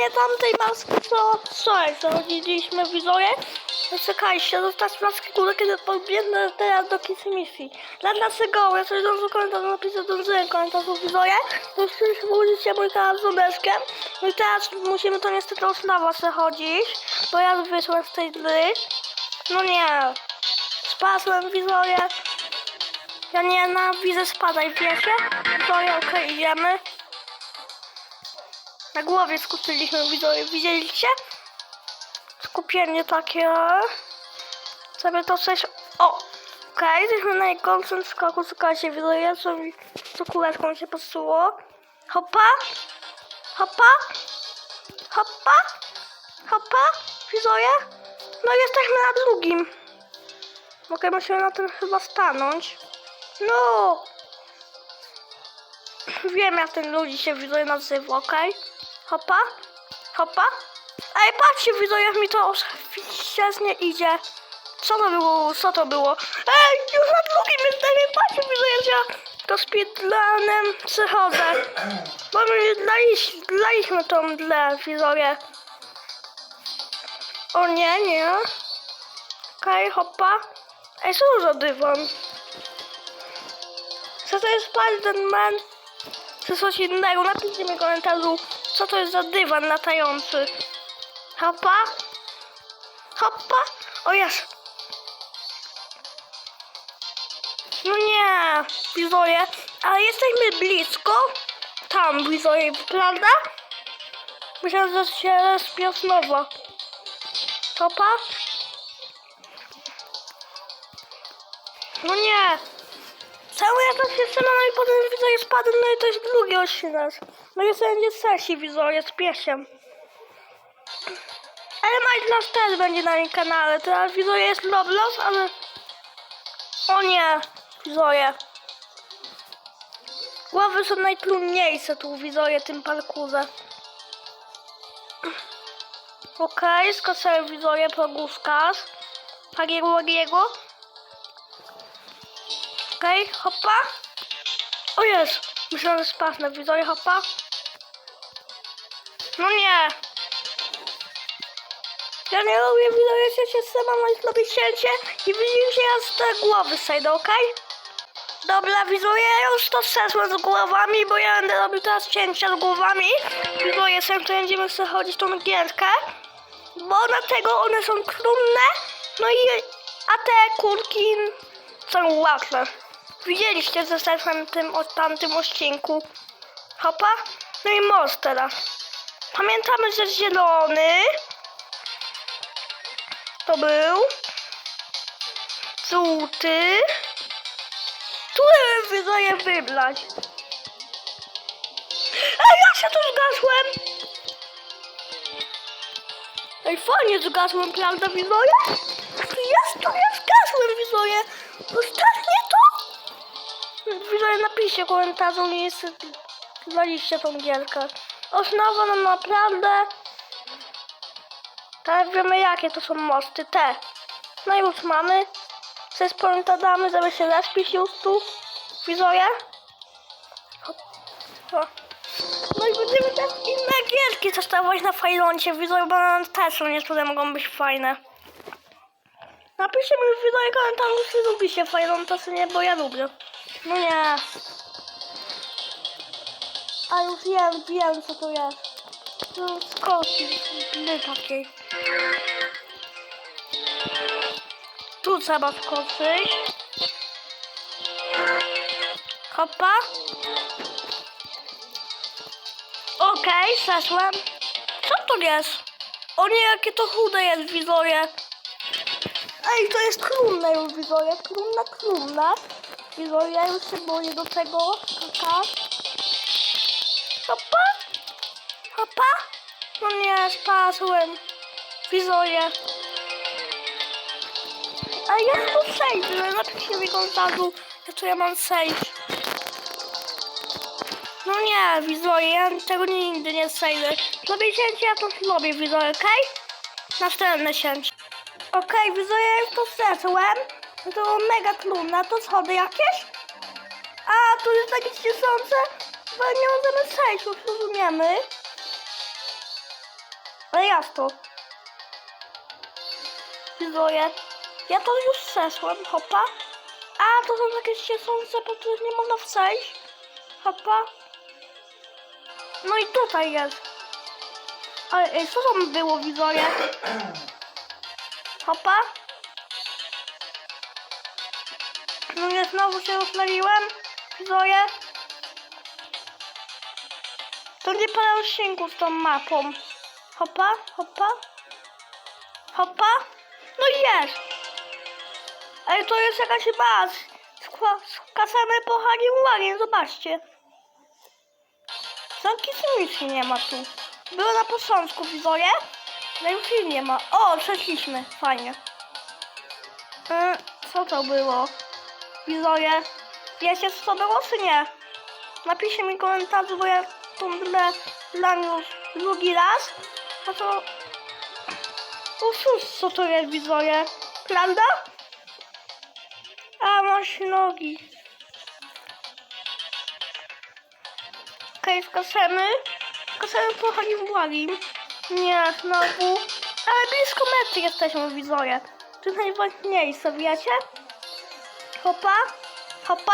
nie tamtej maski, co wczoraj zachodziliśmy widzowie. No Czekajcie, zostać maskę górę, kiedy pobiegnę teraz do kisy misji. Dla naszego, ja sobie dobrze komentarz napisać, dobrze komentarzu widzowie. To już chcieliśmy użyć mój kanał z Zobeczkiem. No i teraz musimy to niestety od nowa przechodzić, bo ja wyszłem z tej gry. No nie, spasłem widzowie. Ja nie nienawidzę spadać, wiecie? To okej, idziemy. Na głowie skupiliśmy widzowie, widzieliście? Skupienie takie. Sobie to coś... O! Okej, jesteśmy na najgorszym skoku, słuchajcie, widzowie, co mi co kuleczką się posuło. Hopa! Hopa! Hopa! Hopa! Widzowie? No jesteśmy na drugim. Mogę musimy na tym chyba stanąć. No! Wiem jak ten ludzi się widzowie nazywa, okej? Hopa? Hopa? Ej, patrzcie widzowie, jak mi to świetnie idzie. Co to było? Co to było? Ej, już na drugim jestem, patrzcie widzowie, ja to speedrunem przechodzę. Bo my daliś, daliśmy tą dla widzowie. O nie, nie. Okej, hopa. Ej, co za dywan? Co to jest Spiderman? Czy coś innego? Napiszcie mi komentarzu, co to jest za dywan latający. Hopa? Hopa? O jest! No nie, widzowie, ale jesteśmy blisko. Tam, widzowie, prawda? Myślałem, że się spiosnowo. Hopa? No nie, Cały ja to się trzymam, i potem widzowie spadł, no i to jest drugi odcinek. No i będzie sesji widzowie z piesiem. Ale Minecraft też będzie na moim kanale. Teraz widzowie jest Roblox, ale... O nie, widzowie. Głowy są najtrudniejsze tu widzowie tym parkurze. Okej, okay, skoczyłem widzowie pogłówkarz. Pagiego, Pagiego. Okej, okay, hopa. O jest! Myślałem, że spasnę. Widzowie. No nie! Ja nie lubię widzowie się sama na lubię cięcie i widzicie ja z te głowy sejdę, okej? Dobra, widzowie, już to zeszłem z głowami, bo ja będę robił teraz cięcia z głowami. Widzowie, sam to będziemy sobie chodzić tą gierkę, bo dlatego one są trudne, no i a te kulki są łatwe. Widzieliście ze Stefan tym o tamtym odcinku. Hopa? No i most teraz. Pamiętamy, że zielony to był żółty. Który wydaje wyblać? Ej, ja się tu zgasłem! Ej, fajnie zgasłem, prawda, widzowie? Jest to, ja zgasłem, widzowie! Ostatnie to? Widzowie, napiszcie komentarzu, nie jest zwaliście tą gierkę. Osnowa nam naprawdę... Teraz wiemy jakie to są mosty, te. No i już mamy. Ze sporta damy, żeby się respić już tu. O. No i będziemy też inne gierki testować na fajloncie. Bo one też są niektóre mogą być fajne. Napiszcie mi w widzowie komentarzu, czy lubicie fajlonta, czy nie, bo ja lubię. No nie. A już wiem, wiem co to jest. To skoki, my takiej. Tu trzeba skoczyć. Hopa. Okej, okay, zeszłem. Co to jest? O nie, jakie to chude jest, widzowie. Ej, to jest krumne już, widzowie. Krumna, krumna. Widzowie, ja już się boję do tego. No nie, spadłem. Widzowie. A jak tu przejść? Napiszcie mi w komentarzu, jak to ja mam przejść. No nie, widzowie, ja tego nigdy nie przejdę. Zrobię cięcie, ja to zrobię, widzowie, okej? Okay? Następne cięcie. Okej, okay, widzowie, ja już to zeszłem. No to było mega trudne. To schody jakieś? A, tu jest takie cieszące, bo nie możemy już rozumiemy. Ale jasno. Widzowie. Ja to już zeszłem, hopa. A, to są jakieś siedzące, po których nie można przejść. Hopa. No i tutaj jest. Ale co tam było, widzowie? Hopa. No nie, znowu się rozmyliłem. Widzowie. To nie parę odcinków z tą mapą. Hopa, hopa. Hopa. No jest. Ale to jest jakaś baz. Skasane po Hagiwagiem, zobaczcie. Zamki nic nie ma tu. Było na początku, widzowie. No już jej nie ma. O, przeszliśmy. Fajnie. E, co to było? Widzowie. Wiecie co było, czy nie? Napiszcie mi komentarz, bo ja tą grę już drugi raz. A to... No cóż, co to jest, widzowie? Prawda? A, masz nogi. Okej, skasemy. Skasemy po błagim. Nie, znowu. Ale blisko mety jesteśmy, widzowie. To jest najważniejsze, wiecie? Hopa, hopa,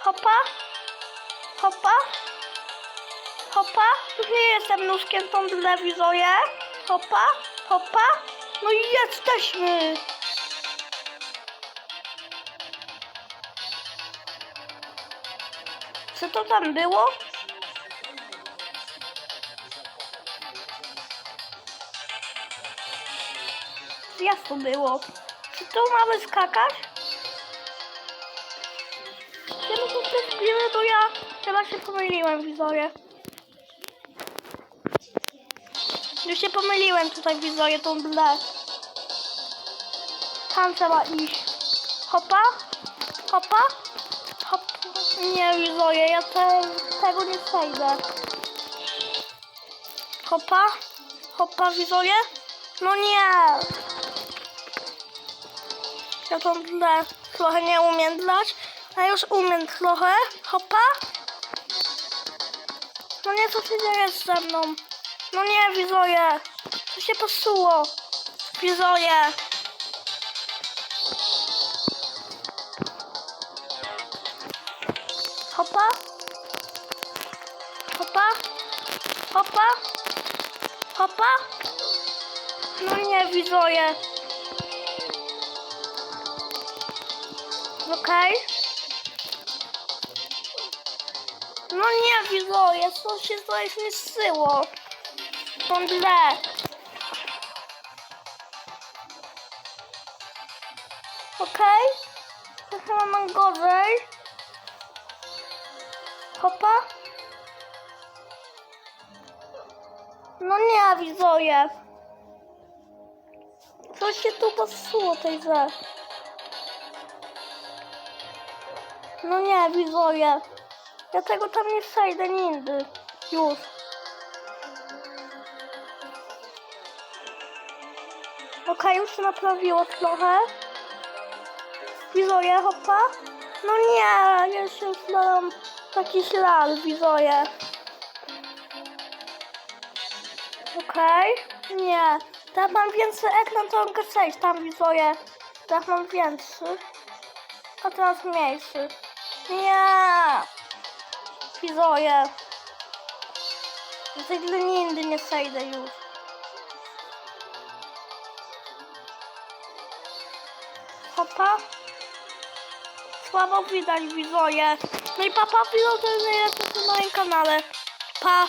hopa, hopa, hopa. Już nie jestem nóżkiem tą telewizoję. Hopa, hopa. No i jesteśmy. Co to tam było? Jak to było? Czy tu mamy skakać? Ja też wiemy, to ja chyba się pomyliłem, widzowie. Już się pomyliłem tutaj, widzowie, tą blę. Tam trzeba iść. Hopa, hopa, hopa. Nie, widzowie, ja te, tego nie przejdę. Hopa, hopa, widzowie. No nie. Ja tą blę trochę nie umiem dlać, a już umiem trochę. Hopa. No nie, co się dzieje ze mną? No nie, widzowie. Co się posuło? Widzowie. Hopa. Hopa. Hopa. Hopa. No nie, widzowie. Okej. No nie, widzowie, co się tutaj zmieściło? Tą źle. Okej. To chyba mam gorzej. Hopa. No nie, widzowie. Coś się tu popsuło tej grze. No nie, widzowie. Ja tego tam nie przejdę nigdy. Już. Okej, już się naprawiło trochę. Widzowie, hopa. No nie, ja się znam taki ślad, widzowie. Okej, nie. Teraz mam więcej ekran, to mogę przejść tam, widzowie. Teraz mam więcej. A teraz mniejszy. Nie! Widzowie. Z nigdy nie przejdę już. Hopa. Słabo widać widzowie. No i papa, widzowie, to jest najlepsze na moim kanale. Pa!